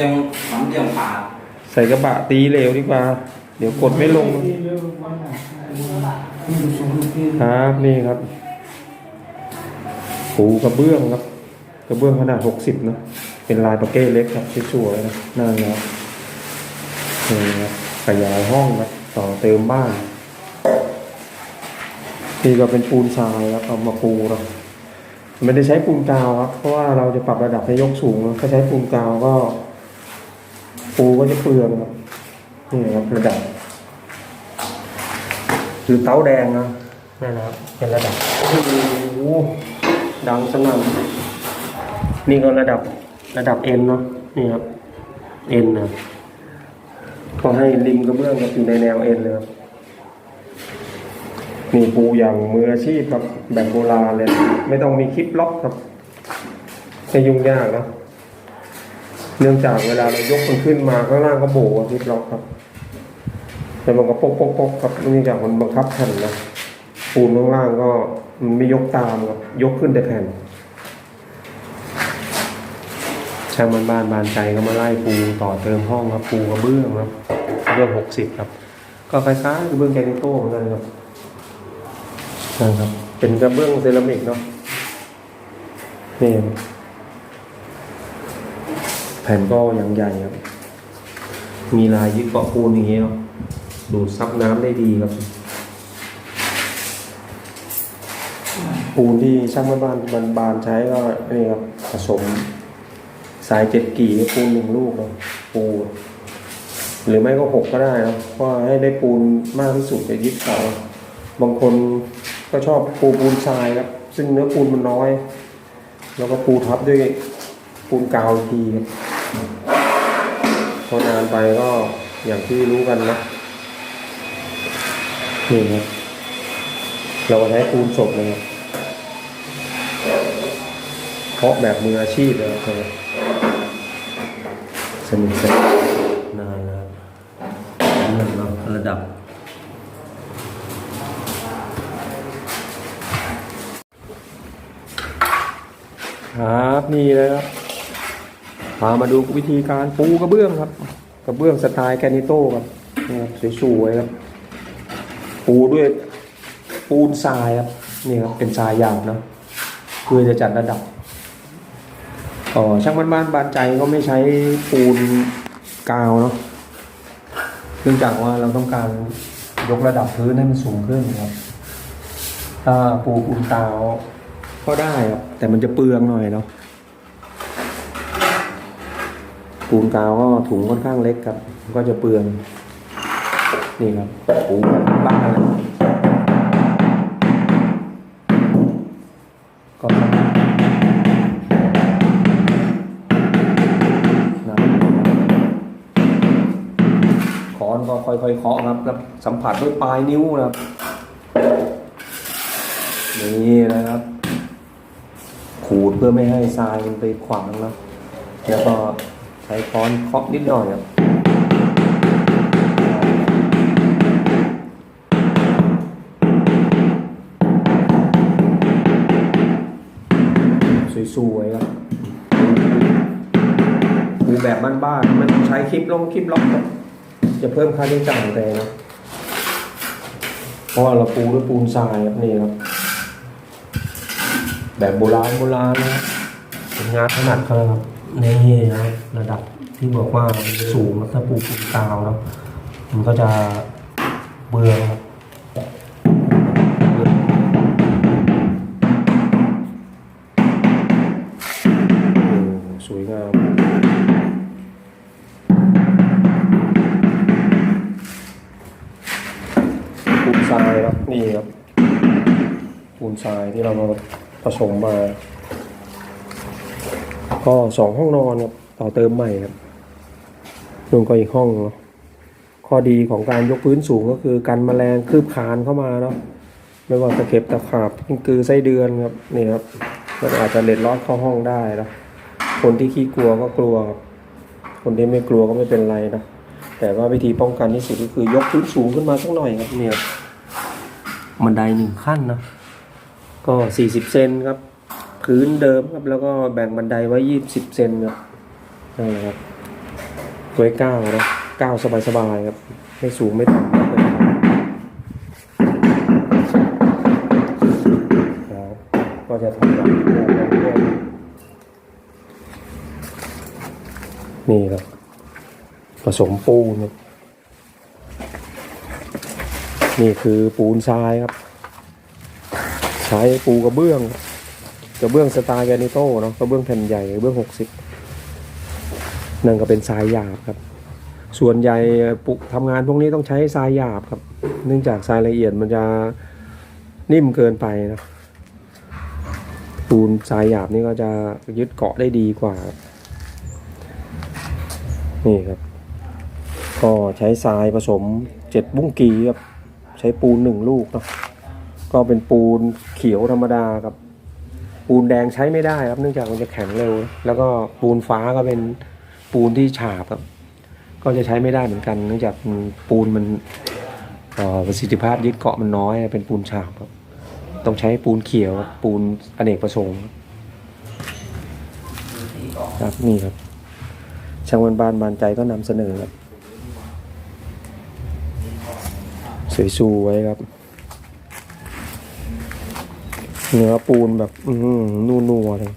ยังสามเหลี่ยมผ่าใส่กระบะตีเหลวดีกว่า เดี๋ยวกดไม่ลง ครับนี่ครับปูกระเบื้องครับ กระเบื้องขนาดหกสิบนะเป็นลายปาเก้เล็กครับสวยๆนะน่ารักนี่ครับขยายห้องครับต่อเติมบ้านนี่ก็เป็นปูนทรายครับเอามาปูเนาไม่ได้ใช้ปูนกาวครับ เพราะว่าเราจะปรับระดับให้ยกสูงนะถ้าใช้ปูนกาวก็ ปูก็จะเปลืองนี่ครับระดับคือเต้าแดงนะนั่นนะครับเป็นระดับโอ้โหดังสนั่นนี่ก็ระดับระดับเอ็นเนาะนี่ครับเอ็นนะก็ให้ริมกระเบื้องครับอยู่ในแนวเอ็นเลยครับนี่ปูอย่างมืออาชีพครับแบบโบราณเลย ไม่ต้องมีคลิปล็อกครับไม่ยุ่งยากนะ เนื่องจากเวลาเรายกมันขึ้นมาข้างล่างก็โบกกับคลิปล็อกครับ แต่มันก็ปกปกปกครับเนื่องจากมันบังคับแผ่นนะปูนข้างล่างก็มันไม่ยกตามครับยกขึ้นแต่แผ่นช่างมันบ้านบานใจก็มาไล่ปูต่อเติมห้องครับปูกระเบื้องครับกระเบื้องหกสิบครับ ก็คล้ายๆกระเบื้องแกรนิโต้เหมือนกันครับนะครับ เป็นกระเบื้องเซรามิกเนาะนี่ แผ่นก็อย่างใหญ่ครับ มีลายยึดเกาะปูนอย่างเงี้ยดูดซับน้ำได้ดีครับ ปูนที่ช่างบ้านบานบานใช้ก็นี่ครับผสม สายเจ็ดกี่ปูนหนึ่งลูกนะปูนหรือไม่ก็หกก็ได้นะเพราะให้ได้ปูนมากที่สุดจะยึดเสาบางคนก็ชอบปูปูนทรายครับ ซึ่งเนื้อปูนมันน้อย แล้วก็ปูทับด้วยปูนกาวอีกทีครับ พอนานไปก็อย่างที่รู้กันนะนี่ครับเราก็ใช้ปูนสดเลยเพราะแบบมืออาชีพเลยครับสนิทสนนานแล้วเรื่องเราระดับครับนี่เลยครับ พามาดูวิธีการปูกระเบื้องครับ กระเบื้องสไตล์แกนิโต้ครับนี่ครับสวยๆครับ ปูด้วยปูนทรายครับนี่ครับเป็นทรายหยาบนะเพื่อจะจัดระดับอ๋อช่างบ้านบ้านบานใจก็ไม่ใช้ปูนกาวเนาะเนื่องจากว่าเราต้องการยกระดับพื้นให้มันสูงขึ้นครับถ้าปูปูนกาวก็ได้ครับแต่มันจะเปลืองหน่อยเนาะ ปูนกาวก็ถุงค่อนข้างเล็กครับ ก็จะเปลืองนี่ครับปูบ้านเลยก็นะขอนก็ค่อยๆเคาะครับแล้วสัมผัสด้วยปลายนิ้วนะครับนี่นะครับ ขูดเพื่อไม่ให้ทรายมันไปขวางนะแล้วก็ ช้ค้อนเคาะนิดหน่อยครับสวยๆครับปูแบบบ้านๆมันใช้คลิปลงคลิปล็อกจะเพิ่มค่าใช้จ่ายไปนะเพราะเราปูด้วยปูนทรายครับนี่ครับแบบโบราณโบราณนะงานถนัดเขาครับ นี่นะครับระดับที่บอกว่าสูงถ้าปูปูกาวแล้วมันก็จะเบื่อครับสวยงามปูนทรายครับนี่ครับปูนทรายที่เรามาผสมมา ก็สองห้องนอนครับต่อเติมใหม่ครับนู่นก็อีกห้องเนาะข้อดีของการยกพื้นสูงก็คือกันแมลงคืบคานเข้ามาเนาะไม่ว่าตะเข็บตะขาบกิ้งกือไส้เดือนครับนี่ครับมันอาจจะเล็ดลอดเข้าห้องได้นะคนที่ขี้กลัวก็กลัวครับคนที่ไม่กลัวก็ไม่เป็นไรนะแต่ว่าวิธีป้องกันที่สุดก็คือยกพื้นสูงขึ้นมาสักหน่อยครับเนี่ยบันไดหนึ่งขั้นนะก็สี่สิบเซนครับ พื้นเดิมครับ แล้วก็แบ่งบันไดไว้ยี่สิบเซนครับนั่นแหละครับไว้ก้าวนะก้าวสบายๆครับ ไม่สูงไม่ต่ำมากเลยครับก็จะทำแบบนี้นี่ครับ ผสมปูนนี่คือปูนทรายครับ ใช้ปูกระเบื้องครับ กระเบื้องสไตล์แกนิโต้เนาะกระเบื้องแผ่นใหญ่กระเบื้องหกสิบนั่นก็เป็นทรายหยาบครับ ส่วนใหญ่ปุทำงานพวกนี้ต้องใช้ทรายหยาบครับ เนื่องจากทรายละเอียดมันจะนิ่มเกินไปนะปูนทรายหยาบนี่ก็จะยึดเกาะได้ดีกว่า นี่ครับ ก็ใช้ทรายผสมเจ็ดบุ้งกีครับ ใช้ปูนหนึ่งลูกเนาะก็เป็นปูนเขียวธรรมดาครับ ปูนแดงใช้ไม่ได้ครับ เนื่องจากมันจะแข็งเร็ว แล้วก็ปูนฟ้าก็เป็นปูนที่ฉาบครับ ก็จะใช้ไม่ได้เหมือนกัน เนื่องจากปูนมันประสิทธิภาพยึดเกาะมันน้อย เป็นปูนฉาบครับ ต้องใช้ปูนเขียวปูนอเนกประสงค์ครับนี่ครับช่างวันบานบานใจก็นำเสนอครับสวยๆครับ เนื้อปูนแบบ อืนัวนัวๆเลย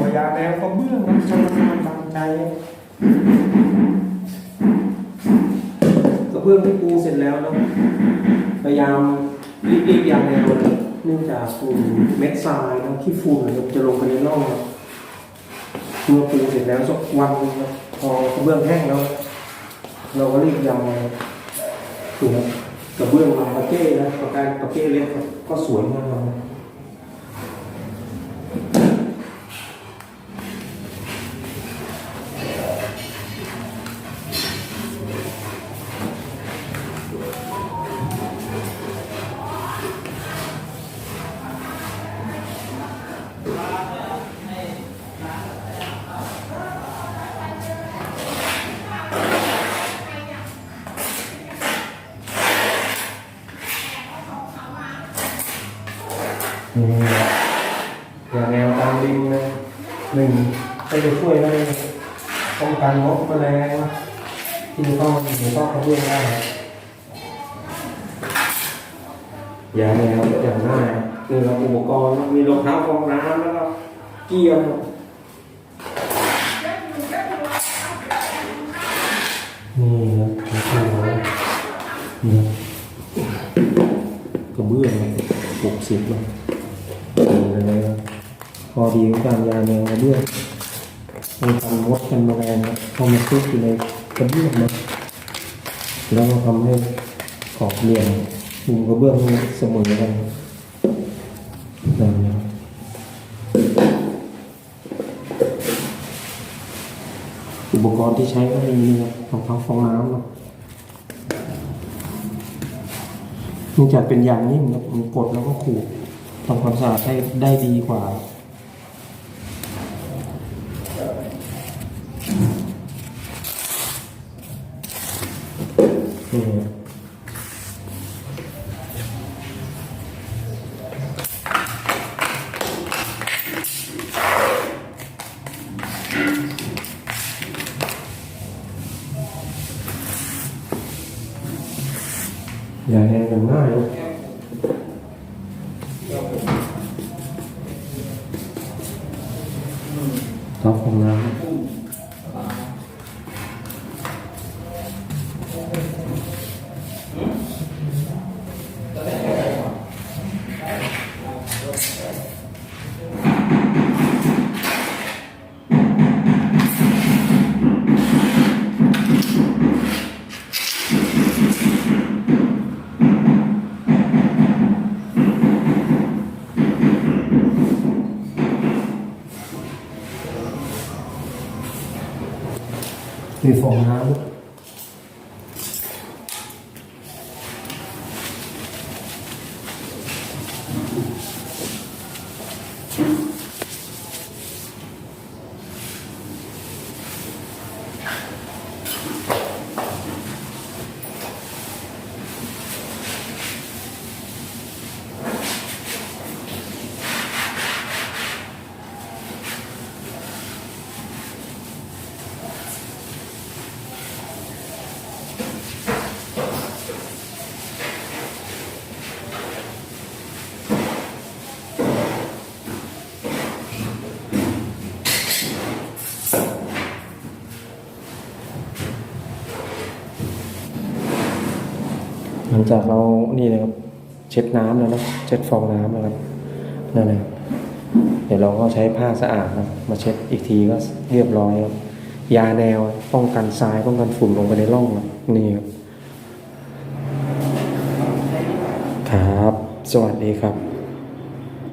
มายาแมวกระเบื้องนะชางมันบานใจกระเบื้องที่ปูเสร็จแล้วเนาะพยายามรีบๆยางแมวเลยเนื่องจากฝุ่นเม็ดทรายนะขี้ฝุ่นจะลงไปในร่องครับเมื่อปูเสร็จแล้วสักวันนะพอกระเบื้องแห้งแล้ว เราก็รีบยำมาถูกไหม กระเบื้องลายปาเก้นะปะกกาปะเก้เล็กก็ก็สวยมาก นี่อย่างแนวตามริมนะหนึ่งให้จะช่วยให้ป้องกันมดแมลงที่จะต้องหนูต้องกระเบื้องได้อย่างแนวอย่างง่ายนี่เราอุปกรณ์มีรองเท้าฟองน้ำแล้วก็เกียร์นี่นะกระเบื้องนี่กระเบื้องหกสิบเลย อดีของการยาแนวกระเบื้องมีการมดกันแมลงเข้ามาซุกอยู่ในกระเบื้องนะแล้วก็ทำให้ขอบเหลี่ยมมุมกระเบื้องเสมอกันนั่นนะอุปกรณ์ที่ใช้ก็มีนะรองเท้าฟองน้ำนะเนื่องจากเป็นยางนิ่มนะมันกดแล้วก็ขูดทำความสะอาดได้ได้ดีกว่า อย่าแหงกันง่ายนะ reformado. thank หลังจากเรานี่นะครับ เช็ดน้ำแล้วนะเช็ดฟองน้ำนะครับนั่นแหละเดี๋ยวเราก็ใช้ผ้าสะอาดนะมาเช็ดอีกทีก็เรียบร้อยครับยาแนวป้องกันทรายป้องกันฝุ่นลงไปในร่องนะ นี่ครับ ครับ สวัสดีครับ